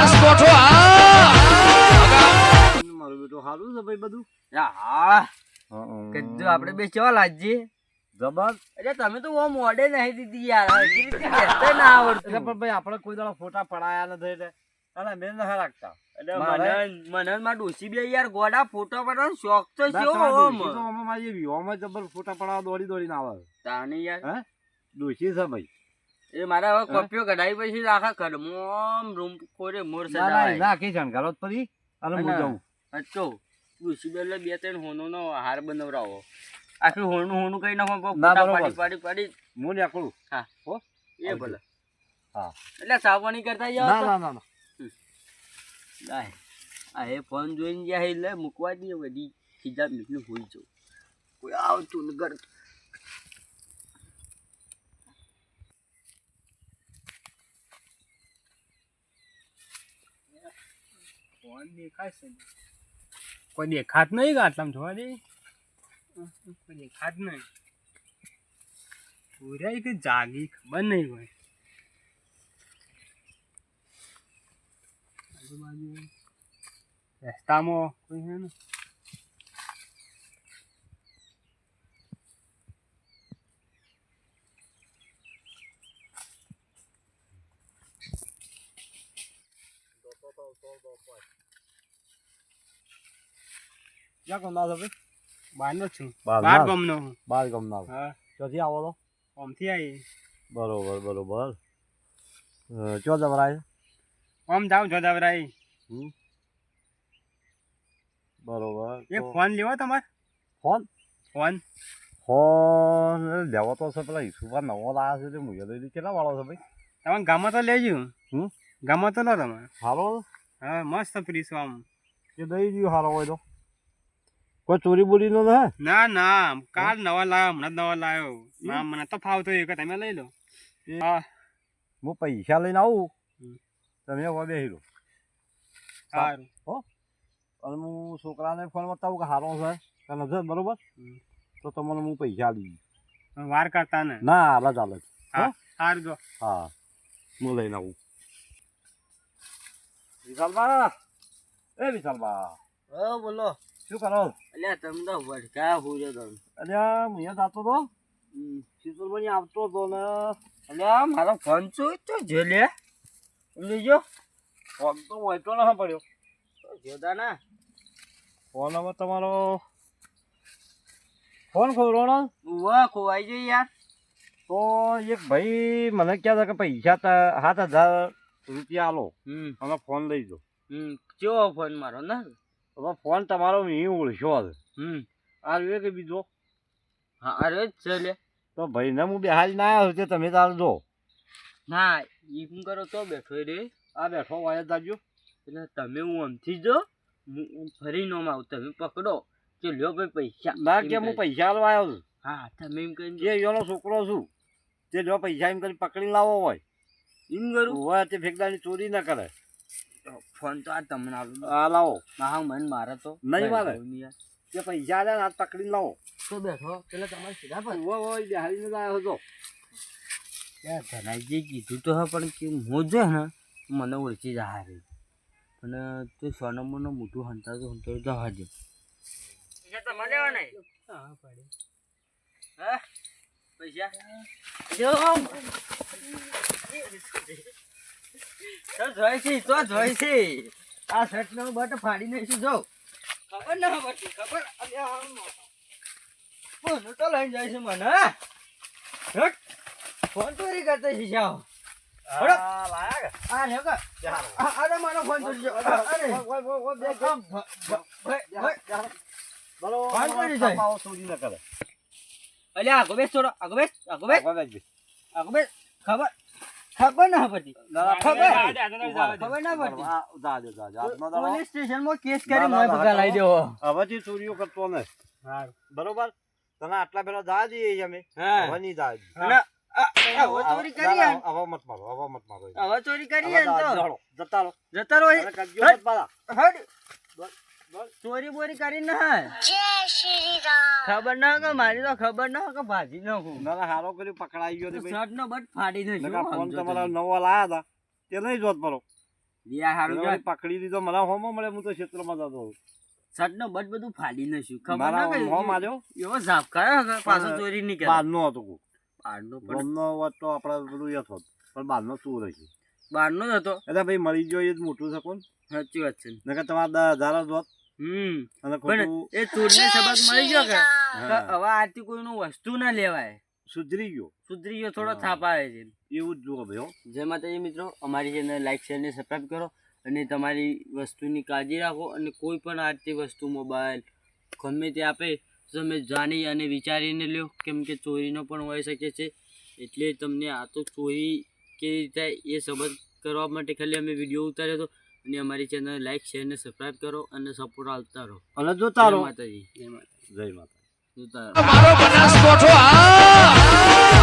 ખાસ કોઠો મારું બેટું સારું છે ભાઈ બધું? હા. કીધું આપણે બે ચવા લાજીએ જબર. અરે તમે તો ઓ મોડે નહીં દીધી યાર. હરખી રીતે બેસતા ના આવડતું પણ ભાઈ આપણે કોઈ દાડો ફોટા પડાયા નથી એટલે અને મેં નથી રાખતા. મને મારે મને માં ડોસી બે યાર ગોડા ફોટો પાડવાનો શોખ તો ના, છે ઓમ. તો જબર ફોટા પડાવવા દોડી દોડીને આવે. તાને યાર. હે? ડોશી છે ભાઈ. એ મારા હવે કોપીઓ કઢાઈ પછી આખા ઘરમાં રૂમ કોરે મોર ના ના કે શણગારો પડી. અને હું જાઉં. અચ્છો ડોસી બે બે ત્રણ હોનો નો હાર બનાવરાવો આખી હોનું હોનું કઈ નાખો પાડી પાડી પાડી. હું નીકળું. હા હો એ ભલે. હા. એટલે સાવણી કરતા જાવ ના. ના ના લાય. આ એ ફોન જોઈને જ્યાં એટલે મૂકવા દઈએ બધી ખીજા મીઠું હોઈ જાઉં. કોઈ આવતું ને ઘર ફોન કોઈ દેખાત નહીં કે જોવા દે. કોઈ દેખાત નહીં. પૂરાઈ કે જાગી, ખબર નહીં હોય. આજુબાજુ રસ્તામાં કોઈ છે ક્યાં કોણ ના ભાઈ? બહારનો જ છું. બહાર બહાર ગામનો. હું હા. ચોથી આવો તો ઓમથી આવી બરોબર બરોબર. ચો જવરાય ઓમ જાઉં જોધાવરાઈ હમ. બરોબર. એ ફોન લેવો તમારે? ફોન? ફોન. ફોન લેવો તો છે પેલા ઈસુભા નવો લાયા છે તે મુજબ કેટલા વાળો છે ભાઈ? તમે ગામમાં તો લેજો. હમ? ગામમાં તો લો તમે. હારો હા મસ્ત ફ્રીસ આમ. કે દઈ ગયું હારો હોય તો. કોઈ ચોરી બોરી નો ના ના કાલ નવા લાવ્યો હમણાં નવા લાવ્યો ના મને તો ફાવતો એક તમે લઈ લો. હા. હું પૈસા લઈને આવું. તમે હવે બેસી લો સારું હો? અને હું છોકરાને ફોન બતાવું કે હારો છે. કે નથી બરોબર? તો તમને હું પૈસા લઈ વાર કરતા ને? ના હાલ જ હાલ હા હા. હું લઈને આવું. વિશાલબા? એ વિશાલબા ઓ બોલો. શું કરો? અલ્યા તમે તો વડકા હુજો તમે. અલ્યા હું અહીંયા જતો તો. શીતલભાઈ આવતો હતો ને અલ્યા મારો ફોન શું તો જે લે. લીજો ફોન તો વાંચો ના પડ્યો જોતા ના. ફોન હવે તમારો ફોન ખોલવાનો? વાહ ખોવાઈ જઈ યાર. તો એક ભાઈ મને કહેતા કે પૈસા તા- સાત હજાર રૂપિયા લો અને ફોન લઈ હમ કેવો ફોન મારો ને? હવે ફોન તમારો મેં ઓળખ્યો છે હમ. આ રહ્યો કે બીજો? હા અરે જ છે લે. તો ભાઈને હું બેહાલ ના આવ્યો તે તમે તાર જો. ના એ હું કરો તો બેઠો રે. આ બેઠો વાયા જાજો એટલે તમે હું આમથી જો હું ફરી નો આવું તમે પકડો. કે લ્યો ભાઈ પૈસા. ના કે હું પૈસા આલવા આવ્યો છું. હા તમે એમ કહીને જે યોનો છોકરો છું તે જો પૈસા એમ કરી પકડી લાવો હોય. એમ કરું? હોય તે ફેકદાની ચોરી ના કરે. ફોન તો આ તમને આલું આ લાવો. હા મન મારે તો. નહીં મારે. જે પૈસા ને હાથ પકડીને લાવો. તો બેઠો? પેલા તમારે સીધા પર. હોય હોય બેહાડીને જ આવ્યો હતો. ત્યાં ધનાઈજી કીધું તો હા પણ કે મોજો ને મને ઓળખી જાય રે પણ તો સોનમનો મોટું હંતાતો હંતો જવા દે તમારે લેવા નહીં હા પડે. હા? પૈસા? જો તો જોઈ છે તો જોઈ છે. આ શર્ટ નો બટ ફાડી નાખીશું જો? ખબર ના પડતી ખબર. ફોન તો લઈને જાય છે મને? હટ. ફોન ચોરી કરતા છે જાઓ. અરે મારો ફોન ચોરી ફોન ચોરી જાય. ચોરી ના કરે. અલ્યા આગો બેસ થોડો આગો બેસ આગો બેસ. આગો બેસ. ખબર. ખબર ના પડતી ખબર. ખબર ના પડતી. આ, જાજો, જાજો. હાથમાં દબાવો. પોલીસ કેસ કરી મને પગા લઈ દેવો હવેથી ચોરીઓ કરતો ને બરોબર તને આટલા પેલા જા દઈએ અમે હવે નહીં આ હવે ચોરી કરી ના, મત મારો હવે મત મારો હવે ચોરી કરી હવે જા, તો જાડો. જતા રહો જતા રહો ચોરી બોરી કરી ના ખબર ના કે મારી તો ખબર ના કે ભાજી નાખું ના, ના, હારો કર્યું પકડાઈ ગયો શર્ટ નો બટ ફાડી નાખ્યો ફોન તમારા તમે. લાયા હતા. તે નહીં જોત પરો લિયા હારું જો. પકડી દીધો મને હોમો મળે હું તો ક્ષેત્રમાં જતો શર્ટ નો બટ બધું ફાડી નાખ્યું ખબર ના કે હોમ માર્યો એવો ઝાપકાયો કે પાછો ચોરી નહીં બાર નો હતો કોક. બહારનો પણ ગોમનો હોત તો આપણે બધું એ થોત. પણ બહારનો ચોર હશે બહારનો જ હતો. એટલે ભાઈ મળી ગયો એ જ મોટું છે કોણ? સાચી વાત છે. નકર તમારા દસ હજાર જ હોત. હમ. પણ એ ચોરને સબક મળી ગયો કે? હવે આથી કોઈનું વસ્તુ ના લેવાય. સુધરી ગયો. સુધરી ગયો થોડો. થાપ આવે છે. એવું જ જુઓ ભાઈ હો. જય માતાજી મિત્રો અમારી ચેનલ લાઈક શેર ને સબસ્ક્રાઈબ કરો અને તમારી વસ્તુની કાળજી રાખો અને કોઈ પણ આરતી વસ્તુ મોબાઈલ ગમે તે આપે તો તમે જાણી અને વિચારીને લ્યો. કેમ કે ચોરીનો પણ હોઈ શકે છે. એટલે તમને આ તો ચોરી કેવી રીતે એ સબક કરવા માટે ખાલી અમે વીડિયો ઉતાર્યો હતો અને અમારી ચેનલ લાઈક શેર ને સબસ્ક્રાઇબ કરો અને સપોર્ટ આપતા રહો. અને જોતા રહો. માતાજી જય માતા જોતા રહો. મારો બનાસકોઠો આ